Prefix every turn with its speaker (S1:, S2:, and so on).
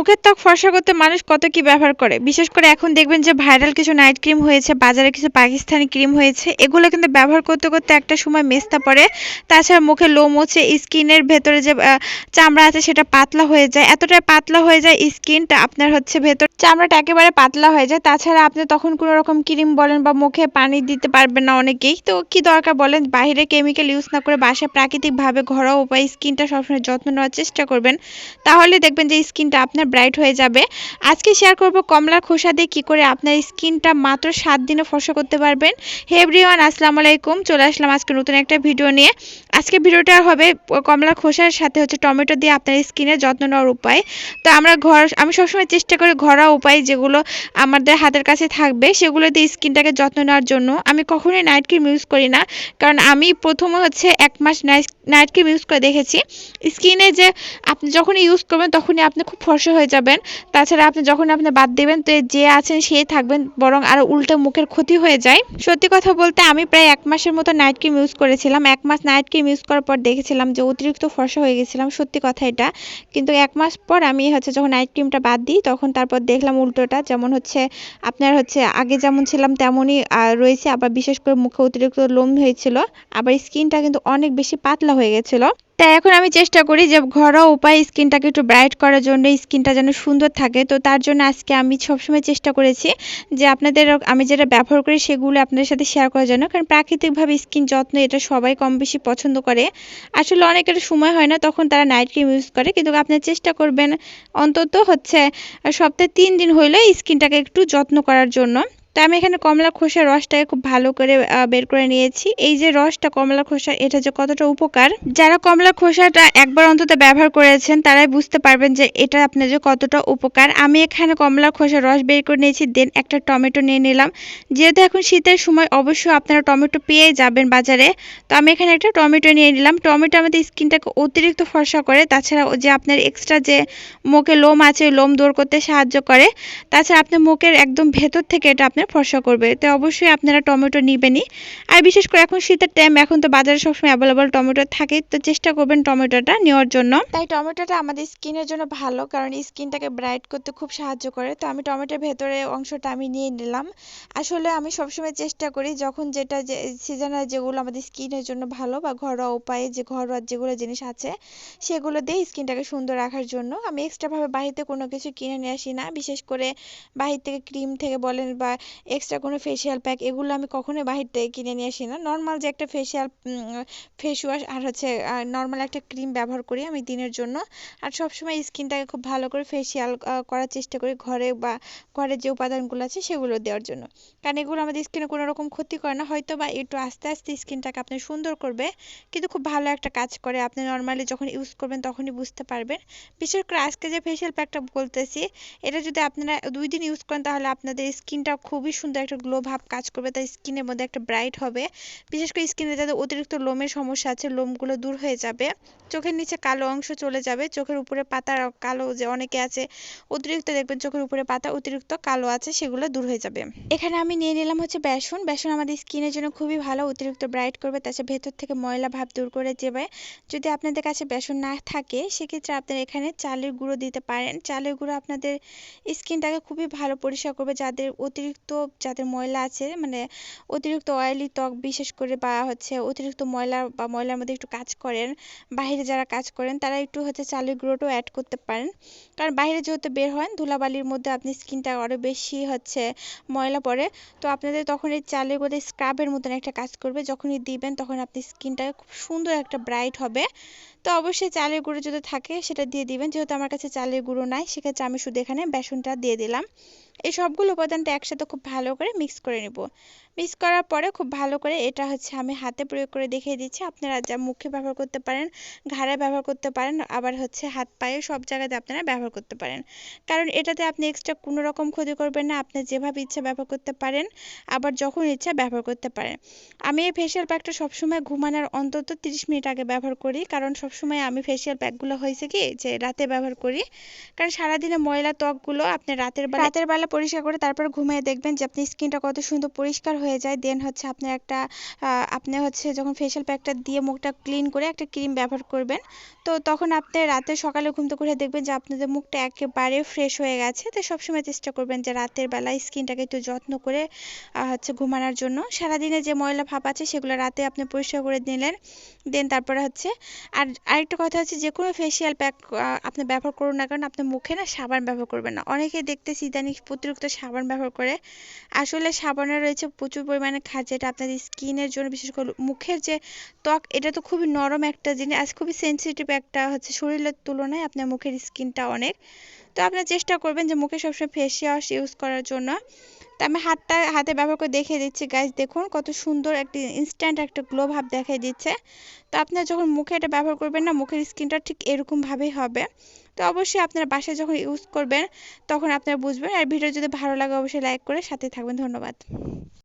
S1: মুখের ত্বক ফর্সা করতে মানুষ কত কি ব্যবহার করে? বিশেষ করে এখন দেখবেন যে ভাইরাল কিছু নাইট ক্রিম হয়েছে, বাজারে কিছু পাকিস্তানি ক্রিম হয়েছে, এগুলো কিন্তু ব্যবহার করতে করতে একটা সময় মেস্তা পড়ে। তাছাড়া মুখে লোম হচ্ছে স্কিনের ভেতরে যে চামড়া আছে সেটা পাতলা হয়ে যায়। এতটাই পাতলা হয়ে যায় স্কিনটা আপনার হচ্ছে ভেতর, চামড়াটা একেবারে পাতলা হয়ে যায়। তাছাড়া আপনি তখন কোনো রকম ক্রিম বলেন বা মুখে পানি দিতে পারবেন না অনেকেই। তো কি দরকার বলেন? বাইরে কেমিক্যাল ইউজ না করে বাসায় প্রাকৃতিকভাবে ঘরোয়া উপায়ে স্কিনটা সবসময় যত্ন নেওয়ার চেষ্টা করবেন। তাহলে দেখবেন যে স্কিনটা আপনার ব্রাইট হয়ে যাবে। আজকে শেয়ার করব কমলার খোসা দিয়ে কী করে আপনার স্কিনটা মাত্র সাত দিনে ফসা করতে পারবেন। হে এভরিওয়ান আসসালামু আলাইকুম। চলে আসলাম আজকে নতুন একটা ভিডিও নিয়ে। আজকে ভিডিওটা হবে কমলার খোসার সাথে হচ্ছে টমেটো দিয়ে আপনার স্কিনের যত্ন নেওয়ার উপায়। তো আমরা ঘর, আমি সবসময় চেষ্টা করি ঘরোয়া উপায় যেগুলো আমাদের হাতের কাছে থাকবে, সেগুলো দিয়ে স্কিনটাকে যত্ন নেওয়ার জন্য। আমি কখনোই নাইট ক্রিম ইউজ করি না। কারণ আমি প্রথমে হচ্ছে এক মাস নাইট নাইট ক্রিম ইউজ করে দেখেছি। স্কিনে যে আপনি যখন ইউজ করবেন, তখনই আপনি খুব ফর্সা হয়ে যাবেন। তাছাড়া আপনি যখন আপনি বাদ দেবেন, তো যে আছেন, সেই থাকবেন, বরং আরও উল্টো মুখের ক্ষতি হয়ে যায়। সত্যি কথা বলতে, আমি প্রায় এক মাসের মতো নাইট ক্রিম ইউজ করেছিলাম। এক মাস নাইট ক্রিম ইউজ করার পর দেখেছিলাম যে অতিরিক্ত ফর্সা হয়ে গেছিলাম, সত্যি কথা এটা। কিন্তু এক মাস পর আমি হচ্ছে যখন নাইট ক্রিমটা বাদ দিই, তখন তারপর দেখলাম উল্টোটা, যেমন হচ্ছে আপনার হচ্ছে আগে যেমন ছিলাম, তেমনই রয়েছে। আবার বিশেষ করে মুখে অতিরিক্ত লোম হয়েছিল। আবার স্কিনটা কিন্তু অনেক বেশি পাতলা হয়ে গেছিল। তাই এখন আমি চেষ্টা করি যে ঘরোয়া উপায়ে স্কিনটাকে একটু ব্রাইট করার জন্য স্কিনটা যেন সুন্দর থাকে। তো তার জন্য আজকে আমি সবসময় চেষ্টা করেছি যে আপনাদের, আমি যেটা ব্যবহার করি সেগুলো আপনাদের সাথে শেয়ার করার জন্য। কারণ প্রাকৃতিকভাবে স্কিন যত্ন এটা সবাই কম বেশি পছন্দ করে। আসলে অনেকের সময় হয় না, তখন তারা নাইট ক্রিম ইউজ করে। কিন্তু আপনার চেষ্টা করবেন অন্তত হচ্ছে সপ্তাহে তিন দিন হইলে স্কিনটাকে একটু যত্ন করার জন্য। তো আমি এখানে কমলা খোসার রসটাকে খুব ভালো করে বের করে নিয়েছি। এই যে রসটা, কমলা খোসা, এটা যে কতটা উপকার। যারা কমলা খোসাটা একবার অন্তত ব্যবহার করেছেন, তারাই বুঝতে পারবেন যে এটা আপনার যে কতটা উপকার। আমি এখানে কমলা খোসার রস বের করে নিয়েছি, দেন একটা টমেটো নিয়ে নিলাম। যেহেতু এখন শীতের সময়, অবশ্যই আপনারা টমেটো পেয়ে যাবেন বাজারে। তো আমি এখানে একটা টমেটো নিয়ে নিলাম। টমেটো আমাদের স্কিনটাকে অতিরিক্ত ফর্সা করে, তাছাড়া যে আপনার এক্সট্রা যে মুখে লোম আছে লোম দূর করতে সাহায্য করে। তাছাড়া আপনার মুখের একদম ভেতর থেকে এটা আপনার ফর্সা করবে। তো অবশ্যই আপনারা টমেটো নিবেনই। আর বিশেষ করে এখন শীতের টাইম এখন তো বাজারে সবসময় অ্যাভেলেবল টমেটো থাকে। তো চেষ্টা করবেন টমেটোটা নেওয়ার জন্য। তাই টমেটোটা আমাদের স্কিনের জন্য ভালো, কারণ স্কিনটাকে ব্রাইট করতে খুব সাহায্য করে। তো আমি টমেটোর ভেতরে অংশটা আমি নিয়ে নিলাম। আসলে আমি সবসময় চেষ্টা করি যখন যেটা সিজনাল যেগুলো আমাদের স্কিনের জন্য ভালো বা ঘরোয়া উপায়ে যে, ঘরোয়া যেগুলো জিনিস আছে, সেগুলো দিয়ে স্কিনটাকে সুন্দর রাখার জন্য। আমি এক্সট্রাভাবে বাহিরে কোনো কিছু কিনে নিয়ে আসি না। বিশেষ করে বাহির থেকে ক্রিম থেকে বলেন বা এক্সট্রা কোনো ফেসিয়াল প্যাক এগুলো আমি কখনোই বাহির থেকে কিনে নিয়ে আসি না। নর্মাল যে একটা ফেসিয়াল ফেস ওয়াশ আর হচ্ছে নর্মাল একটা ক্রিম ব্যবহার করি আমি দিনের জন্য। আর সবসময় স্কিনটাকে খুব ভালো করে ফেসিয়াল করার চেষ্টা করি ঘরে বা ঘরের যে উপাদানগুলো আছে সেগুলো দেওয়ার জন্য। কারণ এগুলো আমাদের স্কিনে কোনো রকম ক্ষতি করে না, হয়তো বা একটু আস্তে আস্তে স্কিনটাকে আপনি সুন্দর করবে, কিন্তু খুব ভালো একটা কাজ করে। আপনি নর্মালি যখন ইউজ করবেন তখনই বুঝতে পারবেন। বিশেষ করে আজকে যে ফেসিয়াল প্যাকটা বলতেছি, এটা যদি আপনারা দুই দিন ইউজ করেন তাহলে আপনাদের স্কিনটা খুবই সুন্দর একটা গ্লো ভাব কাজ করবে, তাই স্কিনের মধ্যে একটা ব্রাইট হবে। বিশেষ করে স্কিনে যাদের অতিরিক্ত লোমের সমস্যা আছে, লোমগুলো দূর হয়ে যাবে। চোখের নিচে কালো অংশ চলে যাবে, চোখের উপরে পাতা কালো যে অনেকে আছে, অতিরিক্ত দেখবেন চোখের উপরে পাতা অতিরিক্ত কালো আছে, সেগুলো দূর হয়ে যাবে। এখানে আমি নিয়ে নিলাম হচ্ছে বেসন। বেসন আমাদের স্কিনের জন্য খুবই ভালো, অতিরিক্ত ব্রাইট করবে তাছাড়া ভেতর থেকে ময়লা ভাব দূর করে দেবে। যদি আপনাদের কাছে বেসন না থাকে, সেক্ষেত্রে আপনারা এখানে চালের গুঁড়ো দিতে পারেন। চালের গুঁড়ো আপনাদের স্কিনটাকে খুবই ভালো পরিষ্কার করবে, যাদের অতিরিক্ত যাদের ময়লা আছে মানে অতিরিক্ত অয়েলি ত্বক বিশেষ করে বা হচ্ছে অতিরিক্ত ময়লা বা ময়লার মধ্যে একটু কাজ করেন বাইরে যারা কাজ করেন তারা একটু হচ্ছে চালের গুঁড়োটাও অ্যাড করতে পারেন। কারণ বাইরে যেহেতু বের হন, ধুলাবালির মধ্যে আপনি স্কিনটা আরও বেশি হচ্ছে ময়লা পড়ে, তো আপনাদের তখন এই চালের গুঁড়ো স্ক্রাবের মতন একটা কাজ করবে। যখনই দিবেন তখন আপনি স্কিনটা খুব সুন্দর একটা ব্রাইট হবে। তো অবশ্যই চালের গুঁড়ো যদি থাকে সেটা দিয়ে দিবেন। যেহেতু আমার কাছে চালের গুঁড়ো নাই, সেক্ষেত্রে আমি শুধু এখানে বেসনটা দিয়ে দিলাম। এই সবগুলো উপাদানটা একসাথে খুব ভালো করে মিক্স করে নেব। মিক্স করার পরে খুব ভালো করে এটা হচ্ছে আমি হাতে প্রয়োগ করে দেখিয়ে দিচ্ছি। আপনারা যা মুখে ব্যবহার করতে পারেন, ঘাড়ে ব্যবহার করতে পারেন, আবার হচ্ছে হাত পায়ে সব জায়গাতে আপনারা ব্যবহার করতে পারেন। কারণ এটাতে আপনি এক্সট্রা কোনো রকম ক্ষতি করবেন না, আপনি যেভাবে ইচ্ছা ব্যবহার করতে পারেন, আবার যখন ইচ্ছা ব্যবহার করতে পারেন। আমি এই ফেসিয়াল প্যাকটা সবসময় ঘুমানোর অন্তত তিরিশ মিনিট আগে ব্যবহার করি, কারণ সবসময় আমি ফেসিয়াল প্যাকগুলো হয়েছে কি, যে রাতে ব্যবহার করি। কারণ সারাদিনে ময়লা ত্বকগুলো আপনি রাতের বেলা রাতের বেলা পরিষ্কার করে তারপর ঘুমিয়ে দেখবেন যে আপনি স্কিনটা কত সুন্দর পরিষ্কার হয়ে যায় দেন হচ্ছে আপনার একটা আপনি হচ্ছে যখন ফেশিয়াল প্যাকটা দিয়ে মুখটা ক্লিন করে একটা ক্রিম ব্যবহার করবেন, তো তখন আপনি রাতে সকালে ঘুম থেকে উঠে দেখবেন যে আপনাদের মুখটা একেবারে ফ্রেশ হয়ে গেছে। তো সবসময় চেষ্টা করবেন যে রাতের বেলায় স্কিনটাকে একটু যত্ন করে হচ্ছে ঘুমানোর জন্য। সারাদিনে যে ময়লা ভাব আছে সেগুলো রাতে আপনি পরিষ্কার করে নিলেন দেন তারপরে হচ্ছে, আর আরেকটা কথা হচ্ছে যে কোনো ফেসিয়াল প্যাক আপনি ব্যবহার করুন না কারণ আপনি মুখে না সাবান ব্যবহার করবেন না। অনেকে দেখতেছি ইদানিং অতিরিক্ত সাবান ব্যবহার করে। আসলে সাবানে রয়েছে প্রচুর পরিমাণে খাদ যেটা আপনাদের স্কিনের জন্য বিশেষ করে মুখের যে ত্বক, এটা তো খুবই নরম একটা জিনিস, আজ খুবই সেনসিটিভ একটা হচ্ছে শরীরের তুলনায় আপনার মুখের স্কিনটা অনেক। তো আপনার চেষ্টা করবেন যে মুখে সবসময় ফেস ওয়াশ ইউজ করার জন্য। তো আমি হাতটা, হাতে ব্যবহার করে দেখিয়ে দিচ্ছি গাইজ দেখুন কত সুন্দর একটা ইনস্ট্যান্ট একটা গ্লো ভাব দেখাই দিচ্ছে। তো আপনার যখন মুখে এটা ব্যবহার করবেন না, মুখের স্কিনটা ঠিক এরকমভাবেই হবে। তো অবশ্যই আপনারা বাসায় যখন ইউজ করবেন, তখন আপনারা বুঝবেন। আর ভিডিও যদি ভালো লাগে, অবশ্যই লাইক করে সাথে থাকবেন। ধন্যবাদ।